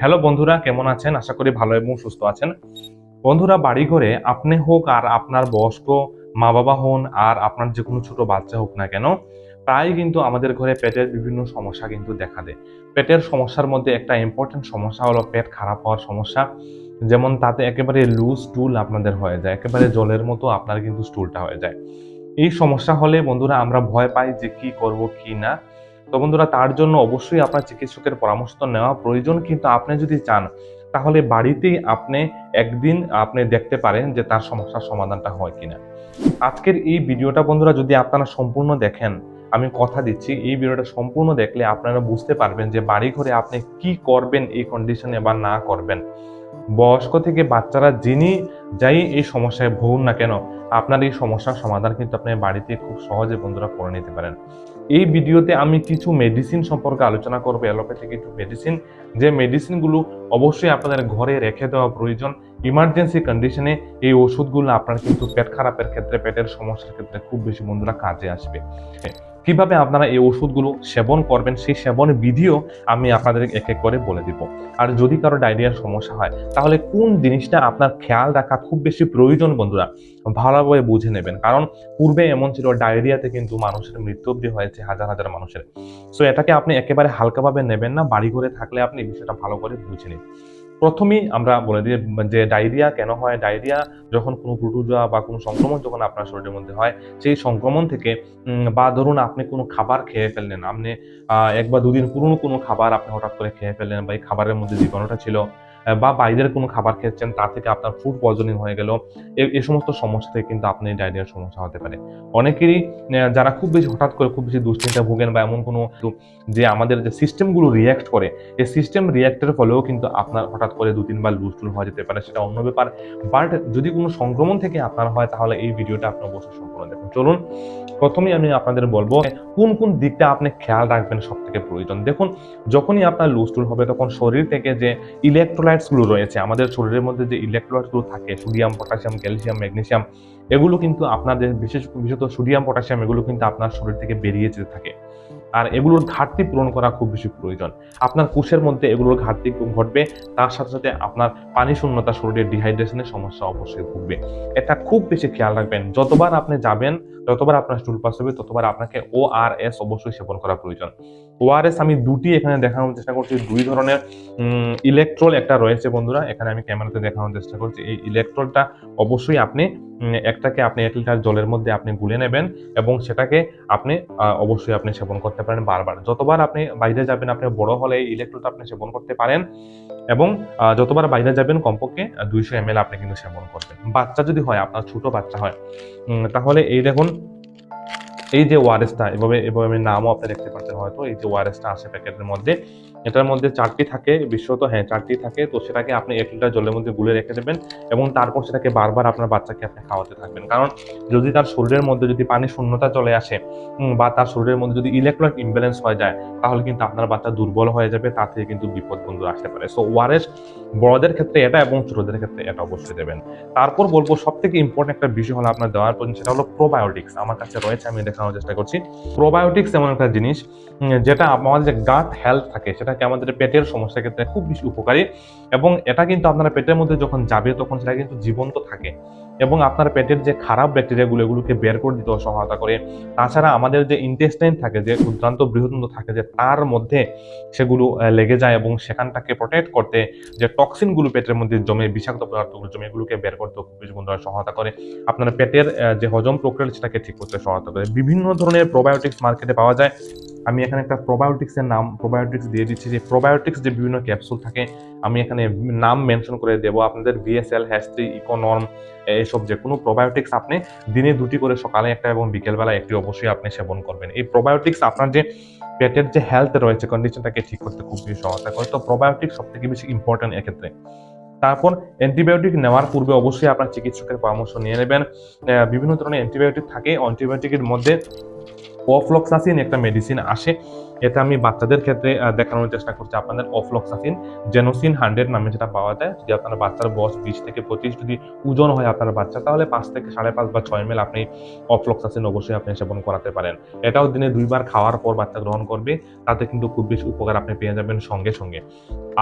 Hello বন্ধুরা, কেমন আছেন? আশা করি ভালো এবং সুস্থ আছেন। বন্ধুরা বাড়ি ঘরে আপনি হোক আর আপনার বয়স্ক মা বাবা হন আর আপনার যে কোনো ছোট বাচ্চা হোক না কেন প্রায় কিন্তু আমাদের ঘরে পেটের বিভিন্ন সমস্যা কিন্তু দেখা দেয়। পেটের সমস্যার মধ্যে একটা ইম্পর্টেন্ট সমস্যা হলো পেট খারাপ হওয়ার সমস্যা। যেমন তাতে একেবারে লুজ স্টুল আপনাদের হয়ে যায়, একেবারে জলের মতো আপনার কিন্তু স্টুলটা হয়ে যায়। এই সমস্যা হলে বন্ধুরা আমরা ভয় পাই যে কি করব, কি না। তো বন্ধুরা, তার জন্য অবশ্যই আপনার চিকিৎসকের পরামর্শ নেওয়া প্রয়োজন, কিন্তু আপনি যদি চান, তাহলে বাড়িতেই আপনি একদিন আপনি দেখতে পারেন যে তার সমস্যার সমাধানটা হয় কিনা। আজকের এই ভিডিওটা বন্ধুরা, যদি আপনারা সম্পূর্ণ দেখেন, আমি কথা দিচ্ছি, এই ভিডিওটা সম্পূর্ণ দেখলে আপনারা বুঝতে পারবেন যে বাড়ি ঘরে আপনি কি করবেন, এই কন্ডিশনে বা না করবেন। বয়স্ক থেকে বাচ্চারা যিনি যাই এই সমস্যায় ভুগুন না কেন, আপনার এই সমস্যার সমাধান কিন্তু আপনি বাড়িতে খুব সহজে বন্ধুরা করে নিতে পারেন। এই ভিডিওতে আমি কিছু মেডিসিন সম্পর্কে আলোচনা করব অ্যালোপ্যাথি কিছু মেডিসিন যে মেডিসিনগুলো অবশ্যই আপনাদের ঘরে রেখে দেওয়া প্রয়োজন। ইমার্জেন্সি কন্ডিশনে এই ওষুধগুলো আপনার কিন্তু পেট খারাপের ক্ষেত্রে, পেটের সমস্যার ক্ষেত্রে খুব বেশি বন্ধুরা কাজে আসবে। কীভাবে আপনারা এই ওষুধগুলো সেবন করবেন, সেই সেবন বিধিও আমি আপনাদের এক এক করে বলে দিব। আর যদি কারও ডায়রিয়ার সমস্যা হয়, তাহলে কোন জিনিসটা আপনার খেয়াল রাখা খুব বেশি প্রয়োজন বন্ধুরা? ভালোভাবে বুঝে নেবেন। কারণ পূর্বে এমন ছিল, ডায়রিয়াতে কিন্তু মানুষের মৃত্যু অবধি হয়েছে, হাজার হাজার মানুষের। সো এটাকে আপনি একেবারে হালকাভাবে নেবেন না, বাড়ি করে থাকলে আপনি বিষয়টা ভালো করে বুঝে নিন। প্রথমেই আমরা বলে দিই যে ডায়রিয়া কেন হয়? ডায়রিয়া যখন কোনো প্রোটোজোয়া বা কোনো সংক্রমণ যখন আপনার শরীরের মধ্যে হয়, সেই সংক্রমণ থেকে বা ধরুন আপনি কোনো খাবার খেয়ে ফেললেন, আপনি এক বা দুদিন পুরনো কোনো খাবার আপনি হঠাৎ করে খেয়ে ফেললেন বা এই খাবারের মধ্যে জীবাণুটা ছিল বা বাইরের কোনো খাবার খেয়েছেন তা থেকে আপনার ফুড পয়জনিং হয়ে গেল, এ- সমস্ত সমস্যা থেকে কিন্তু আপনি ডায়রিয়ার সমস্যা হতে পারে। অনেকেরই যারা খুব বেশি হঠাৎ করে খুব বেশি দুশ্চিন্তা ভোগেন বা এমন কোনো যে আমাদের যে সিস্টেমগুলো রিয়াক্ট করে এই সিস্টেম রিয়াক্টের ফলেও কিন্তু আপনার হঠাৎ করে দু তিনবার লুজ টুল হয়ে যেতে পারে, সেটা অন্য ব্যাপার। বাট যদি কোনো সংক্রমণ থেকে আপনার হয়, তাহলে এই ভিডিওটা আপনি অবশ্যই সম্পূর্ণ দেখুন। চলুন, প্রথমেই আমি আপনাদের বলব, কোন কোন দিকটা আপনি খেয়াল রাখবেন সব থেকে প্রয়োজন। দেখুন, যখনই আপনার লুজ টুল হবে, তখন শরীর থেকে যে ইলেকট্রোলাইটস গুলো রয়েছে, আমাদের শরীরের মধ্যে যে ইলেকট্রোলাইটসগুলো থাকে সোডিয়াম পটাশিয়াম ক্যালসিয়াম ম্যাগনেশিয়াম এগুলো কিন্তু আপনাদের বিশেষ, বিশেষত সোডিয়াম পটাশিয়াম এগুলো কিন্তু আপনার শরীর থেকে বেরিয়ে যেতে থাকে। আর এগুলোর ঘাটতি পূরণ করা খুব বেশি প্রয়োজন। আপনার কোষের মধ্যে এগুলোর ঘাটতি ঘটবে, তার সাথে সাথে আপনার পানি শূন্যতা শরীরের ডিহাইড্রেশনের সমস্যা অবশ্যই ভুগবে। এটা খুব বেশি খেয়াল রাখবেন, যতবার আপনি যাবেন, যতবার আপনার স্টুল পাস হবে, ততবার আপনাকে ও আর এস অবশ্যই সেবন করা প্রয়োজন। ও আর এস আমি দুটি এখানে দেখানোর চেষ্টা করছি, দুই ধরনের ইলেকট্রল একটা রয়েছে বন্ধুরা, এখানে আমি ক্যামেরাতে দেখানোর চেষ্টা করছি। এই ইলেকট্রলটা অবশ্যই আপনি একটাকে আপনি এক লিটার জলের মধ্যে আপনি গুলে নেবেন এবং সেটাকে আপনি অবশ্যই আপনি সেবন করতে পারেন বারবার। যতবার আপনি বাইরে যাবেন, আপনি বড় হলে এই ইলেকট্রলটা আপনি সেবন করতে পারেন এবং যতবার বাইরে যাবেন কমপক্ষে দুইশো এম আপনি কিন্তু সেবন করবেন। বাচ্চা যদি হয়, আপনার ছোট বাচ্চা হয় তাহলে এই দেখুন, এই যে ওয়ারেসটা এভাবে এভাবে নামও আপনি দেখতে পাচ্ছেন হয়তো, এই যে ওয়ারেসটা আছে প্যাকেটের মধ্যে এটার মধ্যে চারটি থাকে বিশ্বত হ্যাঁ চারটি থাকে, তো সেটাকে আপনি এক লিটার জলের মধ্যে গুলে রেখে দেবেন এবং তারপর সেটাকে বারবার আপনার বাচ্চাকে আপনি খাওয়াতে থাকবেন। কারণ যদি তার শরীরের মধ্যে যদি পানি শূন্যতা চলে আসে বা তার শরীরের মধ্যে যদি ইলেকট্রনিক ইমব্যালেন্স হয়ে যায়, তাহলে কিন্তু আপনার বাচ্চা দুর্বল হয়ে যাবে তা থেকে কিন্তু বিপদ বন্ধু আসতে পারে। সো ওয়ারেস বড়দের ক্ষেত্রে এটা এবং ছোটদের ক্ষেত্রে এটা অবশ্যই দেবেন। তারপর বলব সব থেকে ইম্পর্টেন্ট একটা বিষয় হলো আপনার দেওয়ার প্রয়োজন, সেটা হলো প্রোবায়োটিক্স আমার কাছে রয়েছে, আমি দেখানোর চেষ্টা করছি। প্রোবায়োটিক্স এমন একটা জিনিস যেটা আমাদের যে গাট হেলথ থাকে সেটাকে আমাদের পেটের সমস্যার ক্ষেত্রে খুব বেশি উপকারী এবং এটা কিন্তু আপনার পেটের মধ্যে যখন যাবে তখন সেটা কিন্তু জীবন্ত থাকে এবং আপনার পেটের যে খারাপ ব্যাকটেরিয়াগুলো এগুলোকে বের করে দিতেও সহায়তা করে। তাছাড়া আমাদের যে ইন্টেস্টাইন থাকে, যে ক্ষুদ্রান্ত বৃহদন্ত থাকে, যে তার মধ্যে সেগুলো লেগে যায় এবং সেখানটাকে প্রোটেক্ট করতে যে টক্সিনগুলো পেটের মধ্যে জমে, বিষাক্ত পদার্থগুলো জমে, এগুলোকে বের করতে খুব বেশি বন্ধুরা সহায়তা করে। আপনার পেটের যে হজম প্রক্রিয়া সেটাকে ঠিক করতে সহায়তা করে। বিভিন্ন ধরনের প্রোবায়োটিক্স মার্কেটে পাওয়া যায়। আমি এখানে একটা প্রোবায়োটিক্সের নাম প্রোবায়োটিক্স দিয়ে দিচ্ছি। যে প্রোবায়োটিক্স যে বিভিন্ন ক্যাপসুল থাকে, আমি এখানে নাম মেনশন করে দেবো। আপনাদের বিএসএল হ্যাস্ট্রি ইকোনর্ম এইসব যে কোনো প্রোবায়োটিক্স আপনি দিনে দুটি করে সকালে একটা এবং বিকেলবেলা একটি অবশ্যই আপনি সেবন করবেন। এই প্রোবায়োটিক্স আপনার যে পেটের যে হেলথ রয়েছে কন্ডিশনটাকে ঠিক করতে খুব বেশি সহায়তা করে। তো প্রোবায়োটিক্স সব থেকে বেশি ইম্পর্টেন্ট এক্ষেত্রে তারপর অ্যান্টিবায়োটিক নেওয়ার পূর্বে অবশ্যই আপনার চিকিৎসকের পরামর্শ নিয়ে নেবেন। বিভিন্ন ধরনের অ্যান্টিবায়োটিক থাকে। অ্যান্টিবায়োটিকের মধ্যে অফ্লক্সাসিন একটা মেডিসিন আসে। এটা আমি বাচ্চাদের ক্ষেত্রে দেখানোর চেষ্টা করছি আপনাদের অফলক্সাসিন জেনোসিন হান্ড্রেড নামে যেটা পাওয়া যায়। যদি আপনার বাচ্চার বয়স বিশ থেকে পঁচিশ যদি ওজন হয় আপনার বাচ্চা, তাহলে পাঁচ থেকে সাড়ে পাঁচ বা ছয় মেল আপনি অফলক্সাসিন অবশ্যই আপনি সেবন করাতে পারেন। এটাও দিনে দুইবার খাওয়ার পর বাচ্চা গ্রহণ করবে, তাতে কিন্তু খুব বেশি উপকার আপনি পেয়ে যাবেন সঙ্গে সঙ্গে।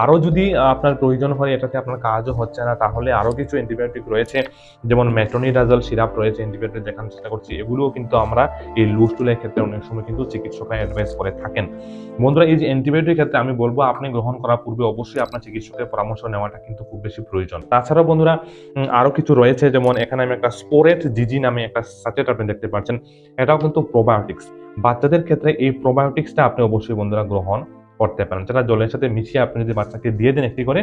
আরও যদি আপনার প্রয়োজন হয়, এটাতে আপনার কাজও হচ্ছে না, তাহলে আরও কিছু অ্যান্টিবায়োটিক রয়েছে, যেমন মেট্রোনিডাজল সিরাপ রয়েছে অ্যান্টিবায়োটিক দেখানোর চেষ্টা করছি। এগুলোও কিন্তু আমরা এই লুজ টুলের ক্ষেত্রে অনেক সময় কিন্তু চিকিৎসকরা অ্যাডভাইস করে থাকেন। বন্ধুরা এই যে অ্যান্টিবায়োটিক ক্ষেত্রে আমি বলব আপনি গ্রহণ করার পূর্বে অবশ্যই আপনার চিকিৎসকের পরামর্শ নেওয়াটা কিন্তু খুব বেশি প্রয়োজন। তাছাড়াও বন্ধুরা উম, আরও কিছু রয়েছে যেমন এখানে আমি একটা স্পোরেট জিজি নামে একটা সাচেট আপনি দেখতে পাচ্ছেন। এটাও কিন্তু প্রোবায়োটিক্স বাচ্চাদের ক্ষেত্রে এই প্রোবায়োটিক্সটা আপনি অবশ্যই বন্ধুরা গ্রহণ করতে পারেন। যেটা জলের সাথে মিশিয়ে আপনি যদি বাচ্চাকে দিয়ে দেন একটি করে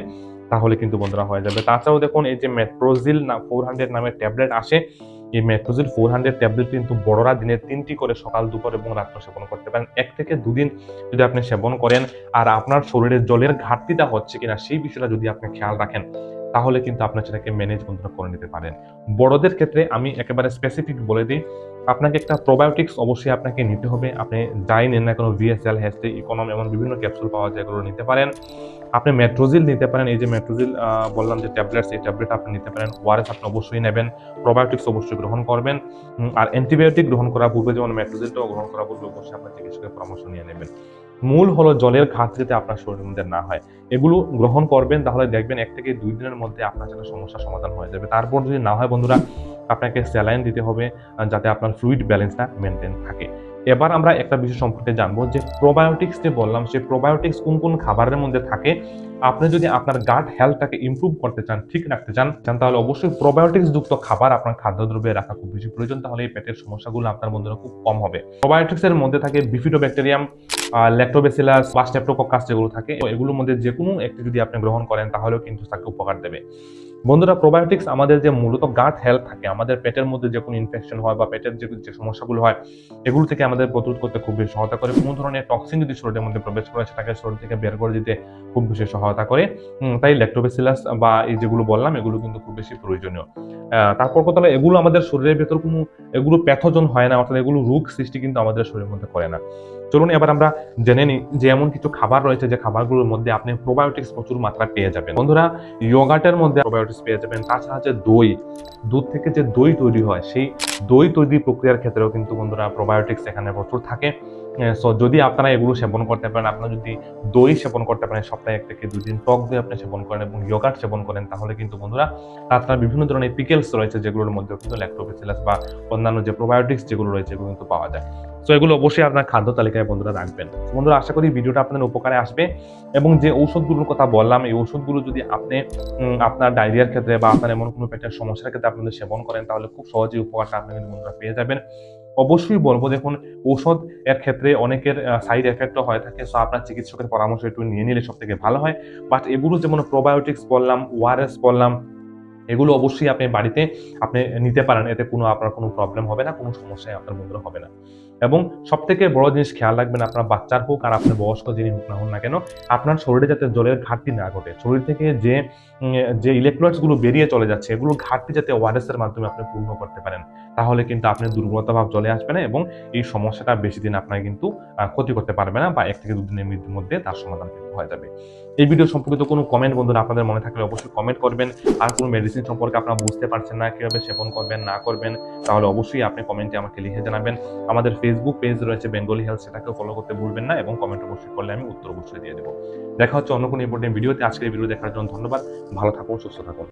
তাহলে কিন্তু বন্ধুরা হয়ে যাবে। তাছাড়াও দেখুন এই যে মেট্রোজিল না ফোর হান্ড্রেড নামের ট্যাবলেট আসে এই মেট্রোজিল ফোর হান্ড্রেড ট্যাবলেট কিন্তু বড়রা দিনে তিনটি করে সকাল, দুপুর এবং রাত্র সেবন করতে পারেন। এক থেকে দুদিন যদি আপনি সেবন করেন আর আপনার শরীরের জলের ঘাটতিটা হচ্ছে কিনা সেই বিষয়টা যদি আপনি খেয়াল রাখেন। তাহলে কিন্তু আপনার সেটাকে ম্যানেজ বন্ধুরা করে নিতে পারেন। বড়দের ক্ষেত্রে আমি একেবারে স্পেসিফিক বলে দিই, আপনাকে একটা প্রোবায়োটিক্স অবশ্যই আপনাকে নিতে হবে। আপনি যাই নেন না কোনো ভিএসএল হেস্টে ইকোনম এমন বিভিন্ন ক্যাপসুল পাওয়া যায় এগুলো নিতে পারেন। আপনি মেট্রোজিল নিতে পারেন, এই যে মেট্রোজিল বললাম যে ট্যাবলেটস এই ট্যাবলেট আপনি নিতে পারেন। ওয়ারেস আপনি অবশ্যই নেবেন প্রোবায়োটিক্স অবশ্যই গ্রহণ করবেন। আর অ্যান্টিবায়োটিক গ্রহণ করার পূর্বে যেমন মেট্রোজিলটাও গ্রহণ করার পূর্বে অবশ্যই আপনার চিকিৎসকের পরামর্শ নিয়ে নেবেন। মূল হলো জলের ঘাটতি যাতে আপনার শরীরের মধ্যে না হয়। এগুলো গ্রহণ করবেন, তাহলে দেখবেন এক থেকে দুই দিনের মধ্যে আপনার সেটা সমস্যার সমাধান হয়ে যাবে। তারপর যদি না হয় বন্ধুরা, আপনাকে স্যালাইন দিতে হবে যাতে আপনার ফ্লুইড ব্যালেন্সটা মেনটেন থাকে। এবার আমরা একটা বিষয় সম্পর্কে জানব যে প্রোবায়োটিক্স যে বললাম, সেই প্রোবায়োটিক্স কোন কোন খাবারের মধ্যে থাকে? আপনি যদি আপনার গাট হেলথটাকে ইমপ্রুভ করতে চান, ঠিক রাখতে চান চান তাহলে অবশ্যই প্রোবায়োটিক্স যুক্ত খাবার আপনার খাদ্যদ্রব্যে রাখা খুব বেশি প্রয়োজন। তাহলে এই পেটের সমস্যাগুলো আপনার বন্ধুরা খুব কম হবে। প্রোবায়োটিক্স এর মধ্যে থাকে বিফিডোব্যাকটেরিয়াম ল্যাক্টোবেসিলাস বা স্টেপ্টোকক্কাস যেগুলো থাকে, এগুলোর মধ্যে যে কোনো একটি যদি আপনি গ্রহণ করেন, তাহলেও কিন্তু তাকে উপকার দেবে। বন্ধুরা প্রোবায়োটিক্স আমাদের যে মূলত গাট হেলথ থাকে, আমাদের পেটের মধ্যে যে কোনো ইনফেকশন হয় বা পেটের যে যে সমস্যাগুলো হয়, এগুলো থেকে আমাদের প্রতিরোধ করতে খুব বেশি সহায়তা করে। কোনো ধরনের টক্সিন যদি শরীরের মধ্যে প্রবেশ করে সেটাকে শরীর থেকে বের করে দিতে খুব বেশি সহায়তা করে। তাই ল্যাক্টোবেসিলাস বা এই যেগুলো বললাম, এগুলো কিন্তু খুব বেশি প্রয়োজনীয়। তারপর কথা এগুলো আমাদের শরীরের ভেতর কোনো, এগুলো প্যাথোজন হয় না, অর্থাৎ এগুলো রোগ সৃষ্টি কিন্তু আমাদের শরীরের মধ্যে করে না। চলুন, এবার আমরা জেনে নিই যে এমন কিছু খাবার রয়েছে, যে খাবারগুলোর মধ্যে আপনি প্রোবায়োটিক্স প্রচুর মাত্রা পেয়ে যাবেন। বন্ধুরা ইয়োগাটের মধ্যে প্রোবায়োটিক্স পেয়ে যাবেন। তাছাড়া যে দই, দুধ থেকে যে দই তৈরি হয়, সেই দই তৈরি প্রক্রিয়ার ক্ষেত্রেও কিন্তু বন্ধুরা প্রোবায়োটিক্স এখানে প্রচুর থাকে। সো যদি আপনারা এগুলো সেবন করতে পারেন, আপনারা যদি দই সেবন করতে পারেন, সপ্তাহে এক থেকে দুই দিন টক দই আপনি সেবন করেন এবং ইয়োগাট সেবন করেন, তাহলে কিন্তু বন্ধুরা তাছাড়া বিভিন্ন ধরনের পিকেলস রয়েছে যেগুলোর মধ্যে কিন্তু ল্যাক্টোবেসিলাস বা অন্যান্য যে প্রোবায়োটিক্স যেগুলো রয়েছে এগুলো কিন্তু পাওয়া যায়। সো এগুলো অবশ্যই আপনার খাদ্য তালিকায় বন্ধুরা রাখবেন। বন্ধুরা, আশা করি ভিডিওটা আপনাদের উপকারে আসবে এবং যে ঔষধগুলোর কথা বললাম, এই ঔষধগুলো যদি আপনি আপনার ডায়রিয়ার ক্ষেত্রে বা আপনার এমন কোনো পেটের সমস্যার ক্ষেত্রে আপনাদের সেবন করেন, তাহলে খুব সহজেই উপকারটা আপনি কিন্তু বন্ধুরা পেয়ে যাবেন। অবশ্যই বলব, দেখুন, ঔষধ এর ক্ষেত্রে অনেকের সাইড এফেক্টও হয়ে থাকে সো আপনার চিকিৎসকের পরামর্শ একটু নিয়ে নিলে সব থেকে ভালো হয়। বাট এগুলো যেমন প্রোবায়োটিক্স বললাম ওআরএস বললাম এগুলো অবশ্যই আপনি বাড়িতে আপনি নিতে পারেন, এতে কোনো আপনার কোনো প্রবলেম হবে না, কোনো সমস্যায় আপনার বন্ধুরা হবে না। এবং সব থেকে বড় জিনিস খেয়াল রাখবেন, আপনার বাচ্চার হোক আর আপনার বয়স্ক যিনি হোক না হন না কেন, আপনার শরীরে যাতে জলের ঘাটতি না ঘটে, শরীর থেকে যে যে ইলেকট্রোলাইটসগুলো বেরিয়ে চলে যাচ্ছে এগুলো ঘাটতি যাতে ওয়ারেসের মাধ্যমে আপনি পূর্ণ করতে পারেন, তাহলে কিন্তু আপনি দুর্বলতা ভাব চলে আসবে না এবং এই সমস্যাটা বেশি দিন আপনার কিন্তু ক্ষতি করতে পারবে না বা এক থেকে দুদিনের মধ্যে তার সমাধান হয়ে যাবে। এই ভিডিও সম্পর্কিত কোনো কমেন্ট বন্ধুরা আপনাদের মনে থাকলে অবশ্যই কমেন্ট করবেন। আর কোনো মেডিসিন সম্পর্কে আপনারা বুঝতে পারছেন না, কীভাবে সেবন করবেন, না করবেন, তাহলে অবশ্যই আপনি কমেন্টে আমাকে লিখে জানাবেন। আমাদের ফেসবুক পেজ রয়েছে বেঙ্গলি হেলথ সেটাকেও ফলো করতে ভুলবেন না এবং কমেন্ট অবশ্যই করলে আমি উত্তর অবশ্যই দিয়ে দেবো। দেখা হচ্ছে অন্য কোনো ইম্পর্টেন্ট ভিডিওতে আজকের ভিডিও দেখার জন্য ধন্যবাদ। ভালো থাকুন, সুস্থ থাকুন।